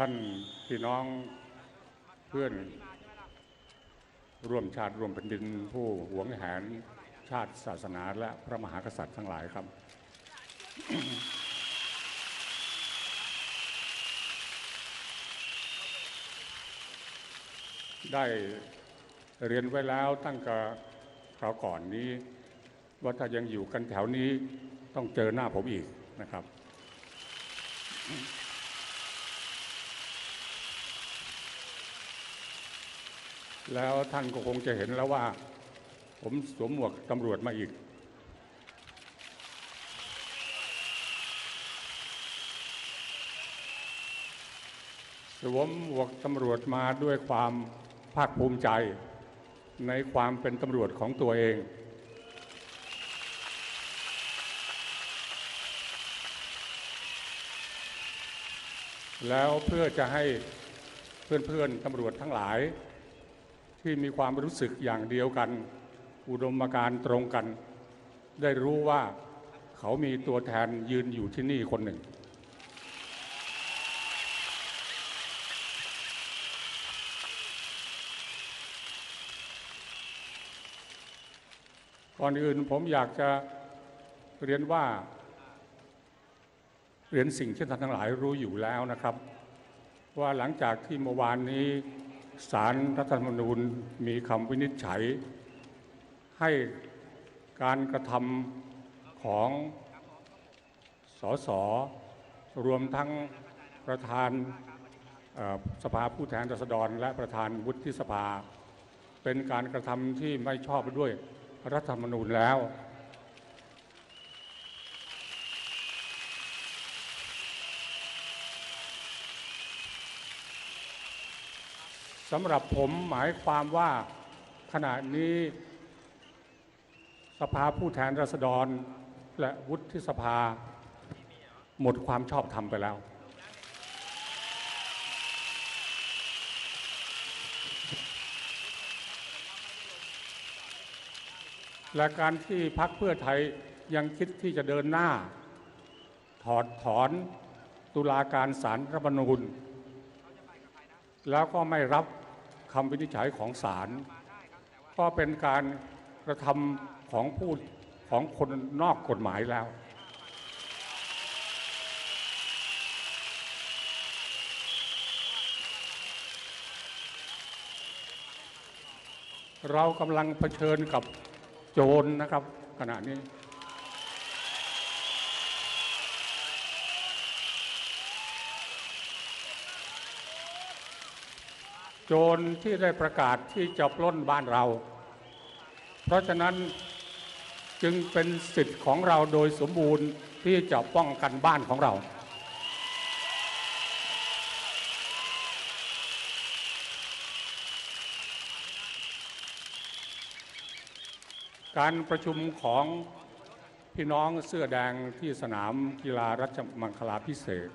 ท่านพี่น้องเพื่อนร่วมชาติร่วมแผ่นดินผู้หวงแหนชาติศาสนาและพระมหากษัตริย์ทั้งหลายครับ ได้เรียนไว้แล้วตั้งแต่คราวก่อนนี้ว่าถ้ายังอยู่กันแถวนี้ต้องเจอหน้าผมอีกนะครับ แล้วท่านก็คงจะเห็นแล้วว่า ผมสวมหมวกตำรวจมาอีก สวมหมวกตำรวจมาด้วยความภาคภูมิใจ ในความเป็นตำรวจของตัวเองแล้วเพื่อจะให้เพื่อนๆตำรวจทั้งหลาย ที่มีความรู้สึกอย่างเดียวกัน อุดมการณ์ตรงกัน ได้รู้ว่าเขามีตัวแทนยืนอยู่ที่นี่คนหนึ่ง ก่อนอื่นผมอยากจะเรียนว่า เรียนสิ่งที่ท่านทั้งหลายรู้อยู่แล้วนะครับ ว่าหลังจากที่เมื่อวานนี้ ศาลรัฐธรรมนูญมีคำวินิจฉัย ให้การกระทำของสสรวมทั้งประธานสภาผู้แทนราษฎร และประธานวุฒิสภา เป็นการกระทำที่ไม่ชอบด้วยรัฐธรรมนูญแล้วำหรับผมหมายความว่าขณะนี้ สภาผู้แทนราษฎร และวุฒิสภา หมดความชอบธรรมไปแล้ว และการที่พักเพื่อไทยยังคิดที่จะเดินหน้า ถอดถอนตุลาการสารรัฐมนูญแล้วก็ไม่รับ คำวินิจฉัยของศาลก็เป็นการกระทำของผู้ของคนนอกกฎหมายแล้ว เรากำลังเผชิญกับโจรนะครับขณะนี้ โจรที่ได้ประกาศที่จะปล้นบ้านเรา เพราะฉะนั้นจึงเป็นสิทธิ์ของเราโดยสมบูรณ์ที่จะป้องกันบ้านของเรา การประชุมของพี่น้องเสื้อแดงที่สนามกีฬารัชมังคลาพิเศษ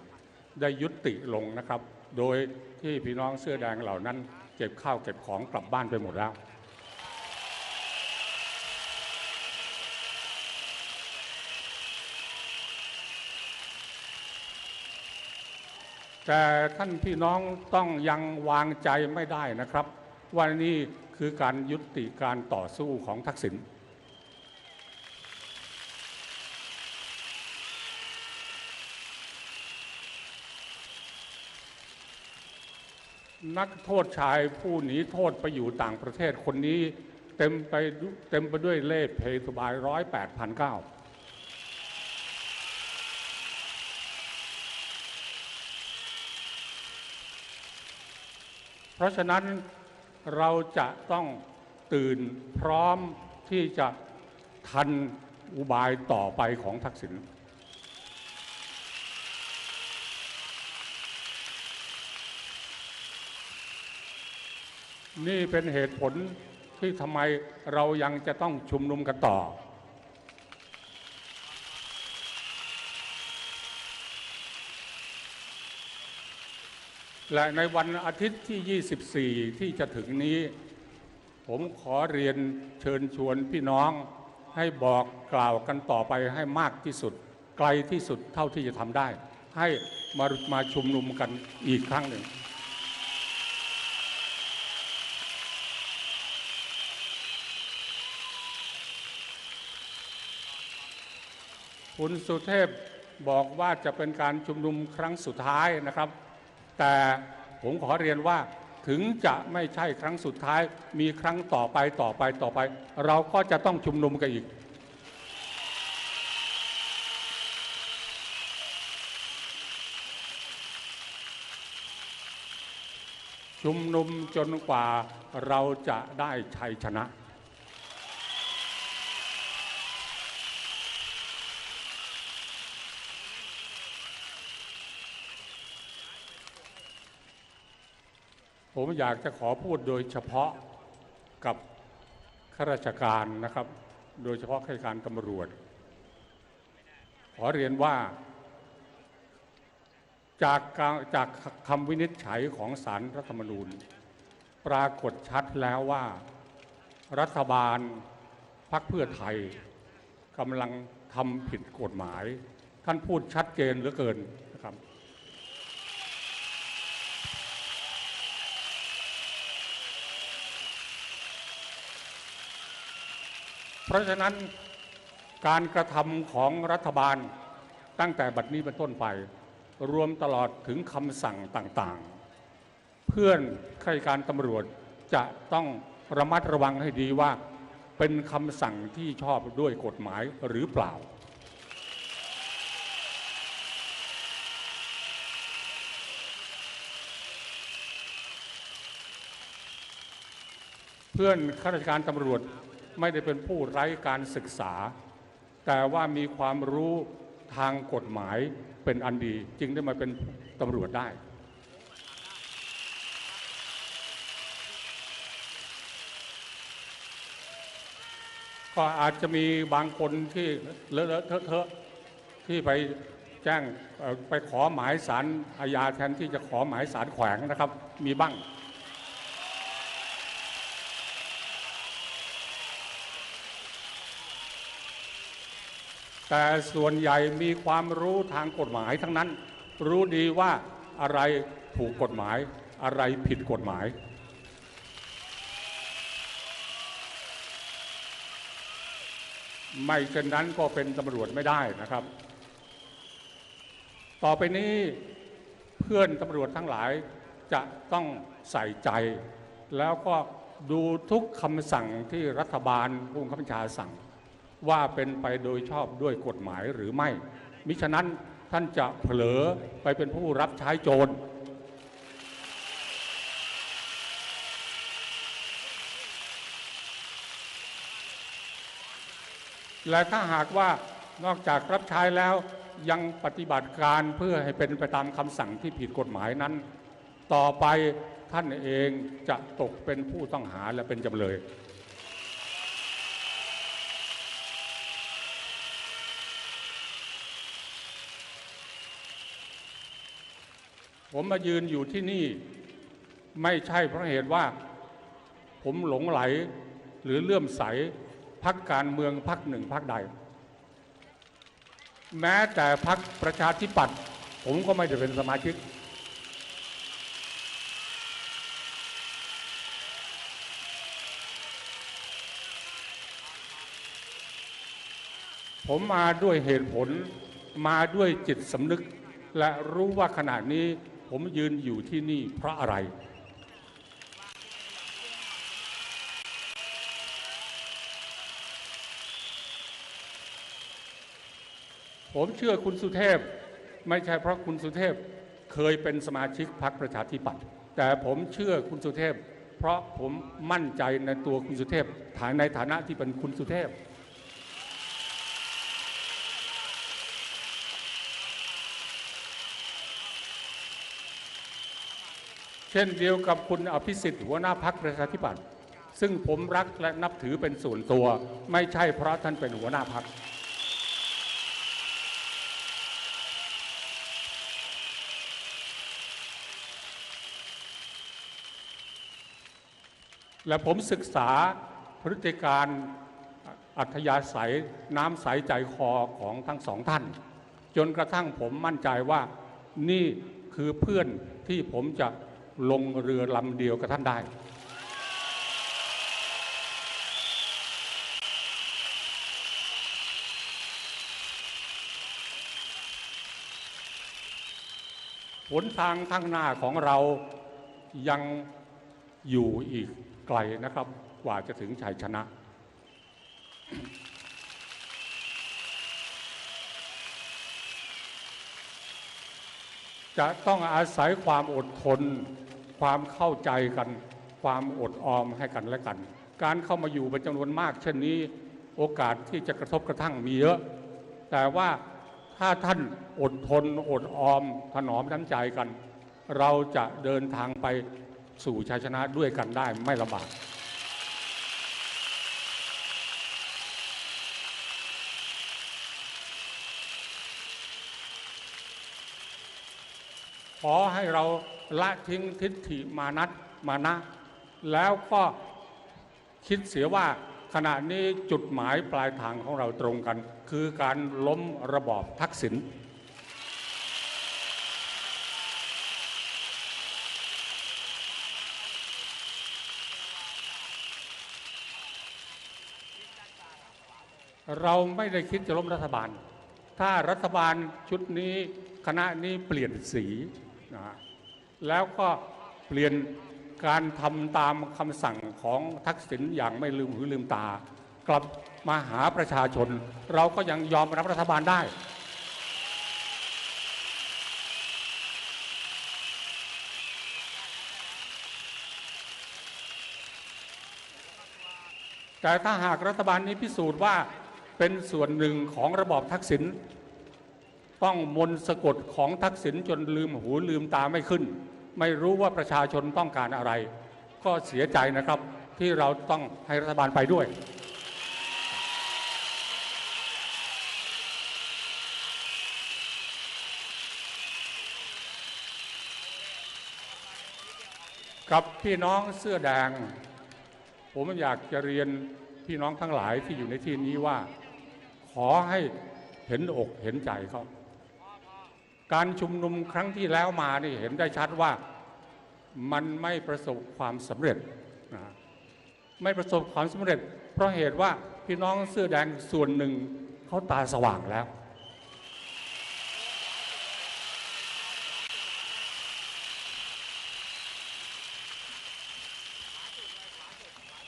ได้ยุติลงนะครับ โดยที่พี่น้องเสื้อแดงเหล่านั้น เก็บข้าวเก็บของกลับบ้านไปหมดแล้ว แต่ท่านพี่น้องต้องยังวางใจไม่ได้นะครับว่านี่คือการยุติการต่อสู้ของทักษิณ นักโทษชายผู้หนีโทษไปอยู่ต่างประเทศคนนี้ เต็มไปเต็มไปด้วยเล่ห์เพทุบายร้อยแปดพันเก้าเพราะฉะนั้นเราจะต้องตื่นพร้อมที่จะทันอุบายต่อไปของทักษิณ นี่เป็นเหตุผลที่ทำไมเรายังจะต้องชุมนุมกันต่อ และในวันอาทิตย์ที่ 24 ที่จะถึงนี้ ผมขอเรียนเชิญชวนพี่น้องให้บอกกล่าวกันต่อไปให้มากที่สุด ไกลที่สุดเท่าที่จะทำได้ ให้มามาชุมนุมกันอีกครั้งหนึ่ง คุณสุเทพบอกว่าจะเป็นการชุมนุมครั้งสุดท้ายนะครับ แต่ผมขอเรียนว่าถึงจะไม่ใช่ครั้งสุดท้าย มีครั้งต่อไปต่อไปต่อไป เราก็จะต้องชุมนุมกันอีก ชุมนุมจนกว่าเราจะได้ชัยชนะ ผมอยากจะขอพูดโดยเฉพาะกับข้าราชการนะครับ โดยเฉพาะข้าราชการตำรวจ ขอเรียนว่า จากจากคำวินิจฉัยของสารรัฐธรรมนูญ ปรากฏชัดแล้วว่า รัฐบาลพรรคเพื่อไทยกำลังทำผิดกฎหมาย ท่านพูดชัดเจนเหลือเกินนะครับ เพราะฉะนั้นการกระทำของรัฐบาลตั้งแต่บัดนี้เป็นต้นไป รวมตลอดถึงคำสั่งต่างๆ เพื่อนข้าราชการตำรวจจะต้องระมัดระวังให้ดีว่า เป็นคำสั่งที่ชอบด้วยกฎหมายหรือเปล่า เพื่อนข้าราชการตำรวจ ไม่ได้เป็นผู้ไร้การศึกษา แต่ว่ามีความรู้ทางกฎหมายเป็นอันดี จึงได้มาเป็นตำรวจได้ ก็อาจจะมีบางคนที่เลอะเทอะที่ไปแจ้งไปขอหมายสารอาญาแทนที่จะขอหมายสารแขวงนะครับ มีบ้าง แต่ส่วนใหญ่มีความรู้ทางกฎหมายทั้งนั้น รู้ดีว่าอะไรถูกกฎหมาย อะไรผิดกฎหมาย ไม่เช่นนั้นก็เป็นตำรวจไม่ได้นะครับ ต่อไปนี้เพื่อนตำรวจทั้งหลายจะต้องใส่ใจ แล้วก็ดูทุกคำสั่งที่รัฐบาลผู้บังคับบัญชาสั่ง ว่าเป็นไปโดยชอบด้วยกฎหมายหรือไม่ มิฉะนั้นท่านจะเผลอไปเป็นผู้รับใช้โจร และถ้าหากว่านอกจากรับใช้แล้วยังปฏิบัติการเพื่อให้เป็นไปตามคำสั่งที่ผิดกฎหมายนั้น ต่อไปท่านเองจะตกเป็นผู้ต้องหาและเป็นจำเลย ผมมายืนอยู่ที่นี่ไม่ใช่เพราะเหตุว่า ผมหลงไหลหรือเลื่อมใสพักการเมืองพักหนึ่งพักใด แม้แต่พักประชาธิปัตย์ผมก็ไม่ได้เป็นสมาชิก ผมมาด้วยเหตุผลมาด้วยจิตสำนึก และรู้ว่าขณะนี้ ผมยืนอยู่ที่นี่เพราะอะไร ผมเชื่อคุณสุเทพ ไม่ใช่เพราะคุณสุเทพเคยเป็นสมาชิกพรรคประชาธิปัตย์แต่ผมเชื่อคุณสุเทพ เพราะผมมั่นใจในตัวคุณสุเทพฐานในฐานะที่เป็นคุณสุเทพ เช่นเดียวกับคุณอภิสิทธิ์หัวหน้าพักประชาธิปัตย์ซึ่งผมรักและนับถือเป็นส่วนตัว ไม่ใช่เพราะท่านเป็นหัวหน้าพัก และผมศึกษาพฤติการอัธยาศัยน้ำใสใจคอของทั้งสองท่าน จนกระทั่งผมมั่นใจว่านี่คือเพื่อนที่ผมจะ ลงเรือลำเดียวกับท่านได้ หนทางข้างหน้าของเรายังอยู่อีกไกลนะครับ กว่าจะถึงชัยชนะ จะต้องอาศัยความอดทน ความเข้าใจกัน ความอดออมให้กันและกัน การเข้ามาอยู่เป็นจำนวนมาก เช่นนี้โอกาสที่จะกระทบกระทั่งมีเยอะ แต่ว่าถ้าท่านอดทนอดออมถนอมน้ำใจกัน เราจะเดินทางไปสู่ชัยชนะด้วยกันได้ไม่ลำบาก ขอให้เราละทิ้งทิฏฐิมานัตมานะ แล้วก็คิดเสียว่าขณะนี้จุดหมายปลายทางของเราตรงกัน คือการล้มระบอบทักษิณเราไม่ได้คิดจะล้มรัฐบาล ถ้ารัฐบาลชุดนี้คณะนี้เปลี่ยนสี นะฮะแล้วก็เปลี่ยนการทำตามคำสั่งของทักษิณอย่างไม่ลืมหูลืมตา กลับมาหาประชาชน เราก็ยังยอมรับรัฐบาลได้ แต่ถ้าหากรัฐบาลนี้พิสูจน์ว่าเป็นส่วนหนึ่งของระบอบทักษิณ ต้องมนสะกดของทักษิณจนลืมหูลืมตาไม่ขึ้น ไม่รู้ว่าประชาชนต้องการอะไร ก็เสียใจนะครับที่เราต้องให้รัฐบาลไปด้วยกับพี่น้องเสื้อแดง ผมอยากจะเรียนพี่น้องทั้งหลายที่อยู่ในที่นี้ว่า ขอให้เห็นอกเห็นใจเขา การชุมนุมครั้งที่แล้วมานี่เห็นได้ชัดว่ามันไม่ประสบความสำเร็จนะไม่ประสบความสำเร็จ เพราะเหตุว่าพี่น้องเสื้อแดงส่วนหนึ่งเขาตาสว่างแล้ว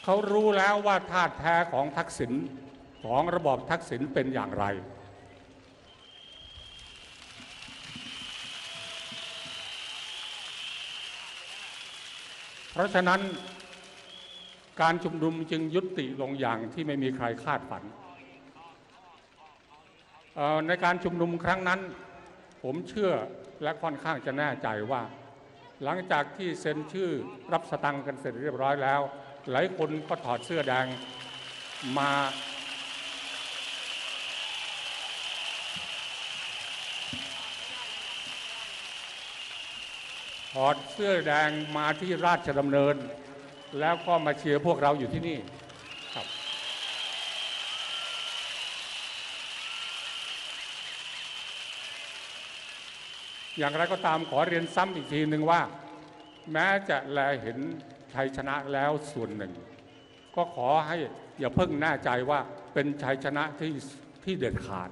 เขารู้แล้วว่าธาตุแท้ของทักษิณของระบอบทักษิณเป็นอย่างไร เพราะฉะนั้นการชุมนุมจึงยุติลงอย่างที่ไม่มีใครคาดฝัน ในการชุมนุมครั้งนั้น ผมเชื่อและค่อนข้างจะแน่ใจว่า หลังจากที่เซ็นชื่อรับสตังค์กันเสร็จเรียบร้อยแล้ว หลายคนก็ถอดเสื้อแดงมา อดเสื้อแดงมาที่ราชดำเนิน แล้วก็มาเชียร์พวกเราอยู่ที่นี่ครับ อย่างไรก็ตามขอเรียนซ้ำอีกทีหนึ่งว่า แม้จะแลเห็นชัยชนะแล้วส่วนหนึ่ง ก็ขอให้อย่าเพิ่งแน่ใจว่าเป็นชัยชนะที่ที่เด็ดขาด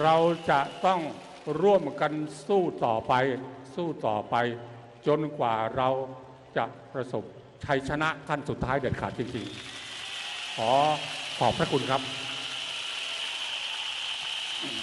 เราจะต้องร่วมกันสู้ต่อไป สู้ต่อไป จนกว่าเราจะประสบชัยชนะขั้นสุดท้ายเด็ดขาดจริงๆ ขอขอบพระคุณครับ